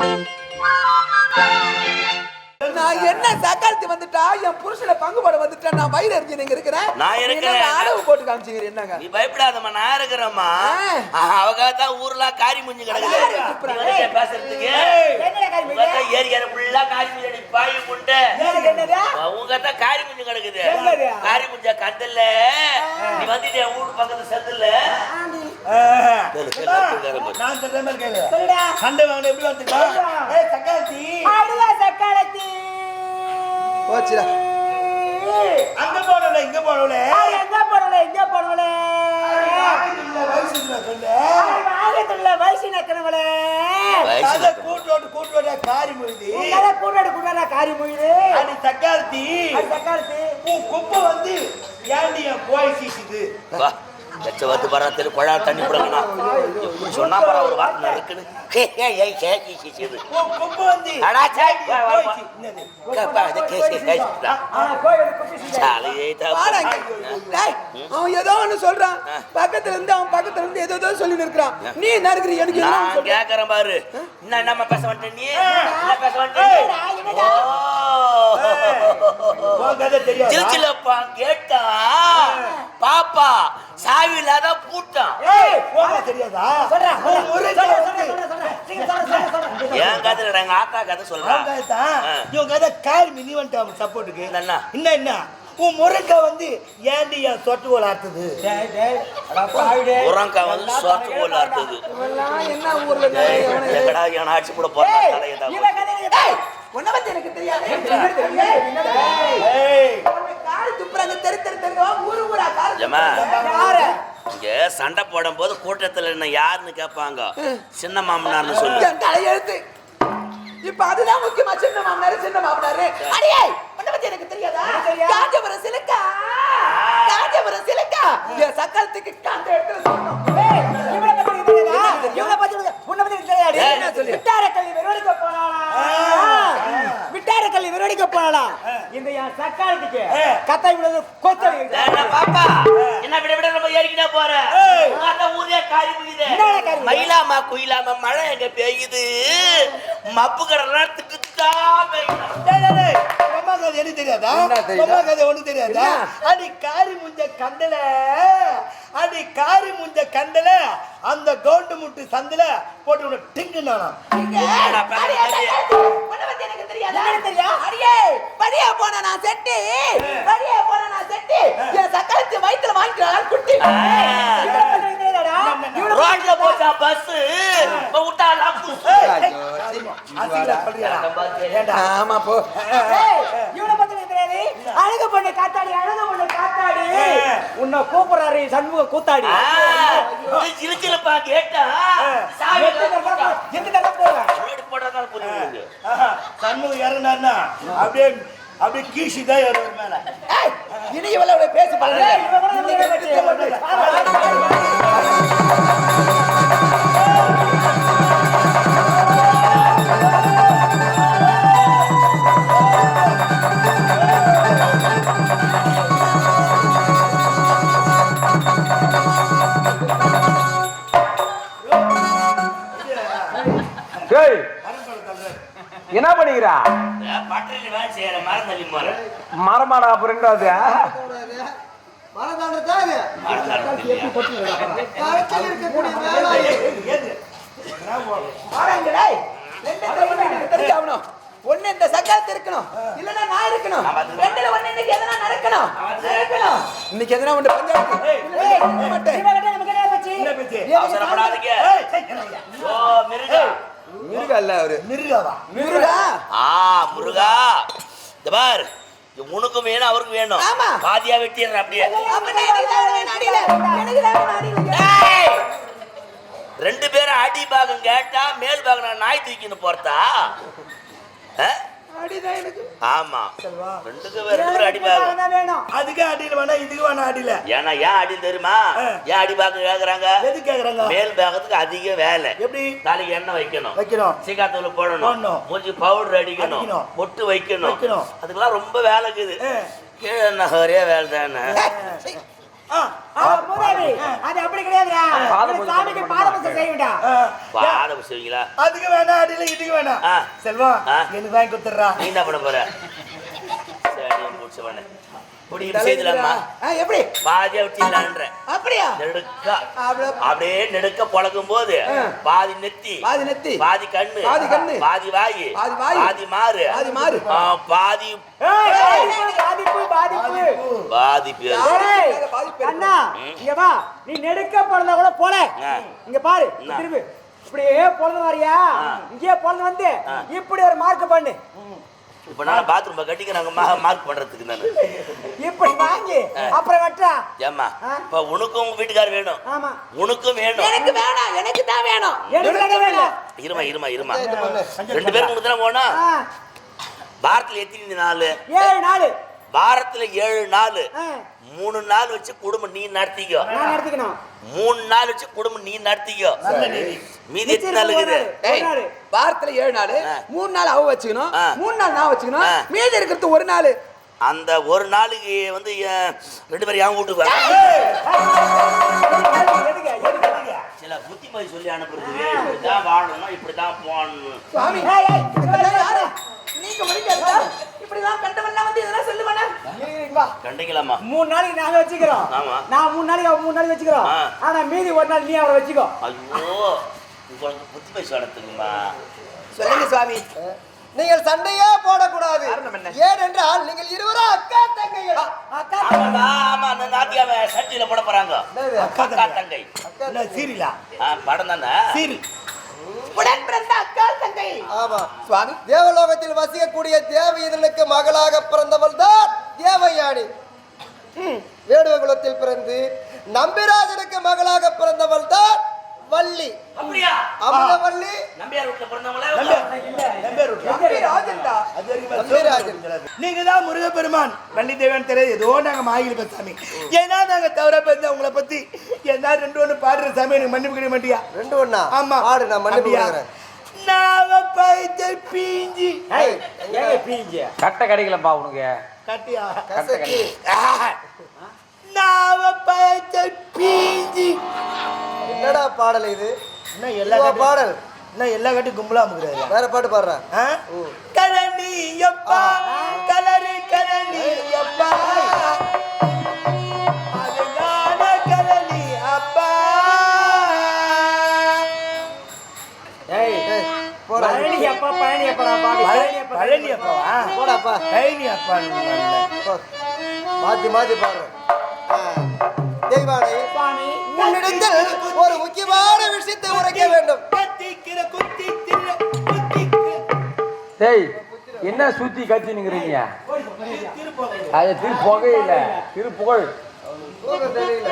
Thank you. நான் என்ன சக்காலத்தி வந்துட்டா? என் புருஷனை பங்கு போட வந்துட்டா நான் வயிறு எரிஞ்சு நீங்க இருக்கிறேன். நான் இருக்கிறேன். அளவு போட்டு காமிச்சீங்க என்னங்க? நீ பயப்படாதம்மா நான் இருக்கிறேம்மா. அவங்க தான் ஊர்ல காரி முஞ்சி கிடக்குது. பேசுறதுக்கு என்னடா காரி உங்க தான் ஏரி ஏரி ஃபுல்லா காரி முஞ்சி பாய் முண்டை எனக்கு என்னடா உங்க தான் காரி முஞ்சி கிடக்குது? காரி முஞ்ச கந்தல்ல? நீ வந்துட்டு என் வீட்டு பக்கத்து செத்துல. நான் சொல்ற மாதிரி கேளு. சொல்லுடா. சண்டை வாங்கின எப்படி வந்துட்டா? அடியா சக்காலத்தி. போச்சுடா. அங்க போனவளே, இங்க எங்க போனல எங்க நக்கிறவளே வயசுல கதை கூட்டோட்டு கூட்டோட்ட காரி முழுதி. உங்களை கூடாடு கூடாடா காரி மொழிது அது சக்காலத்தி உன் குப்பை வந்து ஏன்டி என் போய் சீசுது? லட்ச வந்து பரா தெரு குழா தண்ணி போடணும் எப்படி சொன்னா பரா ஒரு வார்த்தை. டேய், அவன் ஏதோ ஒண்ணு சொல்றான். பக்கத்துல இருந்து அவன் பக்கத்துல இருந்து ஏதோ ஏதோ சொல்லி நிற்கிறான். நீ என்ன இருக்கிற எனக்கு நான்? கேக்குறேன் பாரு. என்ன நம்ம பேச வந்துட்ட நீ? பேச தெரியாதா? திருச்சிலப்பா கேட்டா பாப்பா சாவி இல்லாத பூட்டான் ஏய், உன் கதை தெரியாதா? நீங்க என் கதை ஆத்தா கதை சொல்றான். இவன் கதை காரி மினி சப்போர்ட்டுக்கு என்னண்ணா? என்ன என்ன? உன் முருங்கை வந்து ஏன்டி என் சொட்டு அட பாவிடே உரங்கா வந்து சொட்டு அறுத்தது இவன்லாம் என்ன ஊர்ல எங்கடா எவனை அடிச்சு கூட போறான் உன்னை பத்தி எனக்கு தெரியாது. தெரு தெரு தெருவா ஊரு காரி இங்க சண்டை போடும் போது கூட்டத்துல என்ன யாருன்னு கேட்பாங்க சின்ன மாமனார்னு சொல்லு. என் தலையெழுத்து இப்ப அதுதான் முக்கியமா சின்ன மாமனாரு சின்ன மாமனாரு. அடியே உன்னை பத்தி எனக்கு தெரியாதா? தெரியாது. காஞ்சிபுரம் சிலுக்கா. காஞ்சிபுரம் சிலுக்கா. என் சக்கரத்துக்கு காந்த இடத்துல சொல்லணும். பத்தி உன்னை பத்தி தெரியாது? சொல்லு? விட்டார கல்வி விரோடிக்க போனாலாம் விட்டார கல்வி விரோடிக்க போனாலாம் இந்த என் சக்காலத்துக்கு கத்தை விடுறது கொத்தல் என்ன பாப்பா? என்ன விட விட நம்ம ஏறிக்கிட்டே போற. அந்த ஊரே காரி முடியுது? மயிலாமா குயிலாமா மழை எங்க பெய்யுது? மப்பு கடலாம் எனக்கு தெரியாதா? என்ன தெரியுதா? அம்மா கதை ஒண்ணு தெரியாதா? அடி காரி முஞ்ச கண்டல அடி காரி முஞ்ச கண்டல அந்த கவுண்டு முட்டு சந்தில போட்டு உன டிங்கு நானா தெரியாதா? தெரியும்? அடியே படியே போன நான் செட்டி படியே போன நான் செட்டி என் சக்கரத்து வயித்துல வாங்கிக்கலாம் குட்டி ஆ. இவனை பத்தி எனக்கு தெரியாதாடா இவனை பத்தி ரோட்ல போச்சா பஸ் விட்டா லாப்பு அசிங்கா சொல்றியா ஏண்டா ஆமா போ. ஏய், இவனை பத்தி எனக்கு தெரியாது? அழகு பொண்ணு காத்தாடி அழகு பொண்ணு காத்தாடி. உன்னை கூப்பிடுறாரு சண்முக கூத்தாடி. சிரிச்சிலப்பா கேட்டா? எந்த ஆஹா, சண்முகம் இறந்தாருன்னா அப்படியே அப்படியே கீசி தான் ஏறுவார் மேல இனி இவளோட பேசி மரமாடா அப்புறம் என்ன அது வாடாங்க, டேய். ரெண்டு கையில எனக்கு தெரிஞ்சாகணும். ஒண்ணு இந்த சக்கரத்து இருக்கணும். இல்லன்னா நான் இருக்கணும். ரெண்டுல ஒண்ணு இன்னைக்கு எதனா நடக்கணும். நடக்கணும். இன்னைக்கு எதனா ஒண்ணு பஞ்சாயத்து மாட்டேன். நமக்கு என்ன பேச்சு? என்ன பேச்சு. அவசரப்படாதீங்க? ஓ மிருகா. மிருகா இல்ல அவரு. மிருகாவா? மிருகா? ஆ முருகா. இந்த பார். உனக்கும் வேணும் அவருக்கும் வேணும். ஆமா. பாதியா வெட்டிடுறேன் அப்படியே! ரெண்டு பேரும் அடி பாகம் கேட்டா மேல் பாகம் நான் நாய் தூக்கின்னு போறதா? ஆமா. ரெண்டுக்கு ரெண்டு அடி பாகம் தான் வேணும்? அதுக்கு அடியில வேணா இதுக்கு வேணா அடியில. ஏன்னா ஏன் அடி தெரியுமா. ஏன் அடி பாகம் கேக்குறாங்க? எது கேக்குறாங்க? மேல் பாகத்துக்கு அதிக வேலை. எப்படி? தலைக்கு எண்ணெய் வைக்கணும். வைக்கிறோம் சீக்காத்தூள் போடணும். போடணும். மூஞ்சி பவுடர் அடிக்கணும். அடிக்கணும். பொட்டு வைக்கணும். வைக்கணும். அதுக்கெல்லாம் ரொம்ப வேலை இருக்குது. கீழே ஒரே வேலை தானே? அது அப்படி கிடையாதுடா. சாமிக்கு பண்ண பாத மாட்டாங்க. பூஜை செய்ய வேண்டாம் ஆ. பாத செய்வீங்களா? அதுக்கு வேணாம் அடியில இதுக்கு. செல்வம் ஆ. எனக்கு வாங்கி கொடுத்துட்றா. நீ என்ன பண்ண போற? சரி முடிச்சவன செய்யலாமா எப்படி விட்டீங்களான்ற அப்படியா நெடுக்கா அப்படியே நெடுக்க பழகும் போது. பாதி நெத்தி பாதி நெத்தி பாதி கண்ணு பாதி கண்ணு. பாதி வாயி பாதி வாயி. பாதி மாறு பாதி மாறு. ஆ, பாதி பாதிப்பு பாதிப்பு பாதி பாதிப்பு. அண்ணா இங்க வா நீ நெடுக்க பிறந்தா கூட போல. இங்க பாரு? திரும்பி இப்படியே பிறந்து வரியா ஆ. இங்கேயே பிறந்து வந்து. இப்படி ஒரு மார்க் பண்ணு இப்ப நான் பாத்ரூம் கட்டிக்கிறாங்க மார்க் பண்றதுக்கு நானு இப்படி வாங்கி அப்புறம் வெட்டா? ஏம்மா. இப்ப உனக்கும் உங்க வீட்டுக்காரர் வேணும். ஆமா. உனக்கும் வேணும். எனக்கு வேணாம் எனக்கு தான் வேணும். எனக்கு இல்ல இருமா இருமா இருமா. ரெண்டு பேரும் உங்களுக்கு தானே போனா? ஆ, வாரத்துல எத்தனை நாள்? ஏழு நாலு வாரத்துல ஏழு நாள். ஆ, மூணு நாள் வச்சு குடும்பம் நீ நடத்திக்கோ மூணு நாள் வச்சு குடும்பம் நீ நடத்திக்கோ மீதி எத்தனை நாள் இருக்குது. வாரத்துல ஏழு நாள். மூணு நாள் அவ வச்சுக்கணும். மூணு நாள் நான் வச்சுக்கணும். மீதி இருக்கிறது ஒரு நாள் அந்த ஒரு நாளுக்கு வந்து ரெண்டு பேரும் என் வீட்டுக்கு? சில புத்திமதி சொல்லி அனுப்புறது இப்படிதான் வாழணும் இப்படிதான் போகணும்? நீங்க இப்படிதான் கண்டவன்லாம் வந்து இதெல்லாம் கண்டிக்கலாமா மூணு நாளைக்கு நாங்க வச்சுக்கிறோம். ஆமா. நான் மூணு நாளைக்கு அவன் மூணு நாளைக்கு வச்சுக்கிறோம். ஆனா மீதி ஒரு நாள் நீ அவரை வச்சுக்கோ. ஐயோ உங்களுக்கு புத்திமதி சொல்லத்துக்குமா சொல்லுங்க சுவாமி. நீங்கள் சண்டையே போடக்கூடாது? ஏனென்றால் நீங்கள் இருவரும் அக்கா தங்கைகள். சட்டியில போட போறாங்க. அக்கா தங்கை? ஆ, படம் தானே? சீரியல். உடன் பிறந்த அக்கா தங்கை. ஆமா. சுவாமி தேவலோகத்தில் வசிக்கக்கூடிய தேவயதனுக்கு மகளாக பிறந்தவள் தான் தேவயானி. வேடுவ குலத்தில் பிறந்து நம்பிராஜனுக்கு மகளாக பிறந்தவள் தான் வள்ளி. அப்படியா? அமுதவள்ளி நம்பியார் பிறந்தவங்களே நம்பிராஜன். நீங்க தான் முருகப்பெருமான். வள்ளி தேவன் தெரியாது ஏதோ நாங்க மாயில் பேசாமி ஏன்னா நாங்க தவறா பேச உங்களை பத்தி என்ன ரெண்டு ஒண்ணு பாடுற சாமி எனக்கு மன்னிப்பு கிடைக்க மாட்டியா? ரெண்டு ஒண்ணா? ஆமா. ஆடு நான் மன்னிப்பு? கொடுக்குறேன் நாவ பைத்த பீஞ்சி. ஏய், ஏங்க பீஞ்சு கட்டை கிடைக்கலப்பா உனக்கு. கட்டியா? கசக்கி. நாவ பைத்த பீஞ்சி என்னடா பாடல் இது? என்ன எல்லா பாடல்? என்ன எல்லா கட்டு கும்பலா அமுக்குறாரு? வேற பாட்டு பாடுறேன்? கலனி அப்பா கலரு கலனி அப்பா பழனி அப்பா பழனி அப்பா பழனி அப்பா பழனி அப்பாவா போடாப்பா பழனி அப்பா. மாத்தி மாத்தி ஆ. தெய்வானை உன்னிடத்தில் ஒரு முக்கியமான விஷயத்தை உரைக்க வேண்டும். டேய் என்ன சுத்தி கத்தி நிக்கிறீங்க அது திரு புகையில திரு புகழ் போக தெரியல.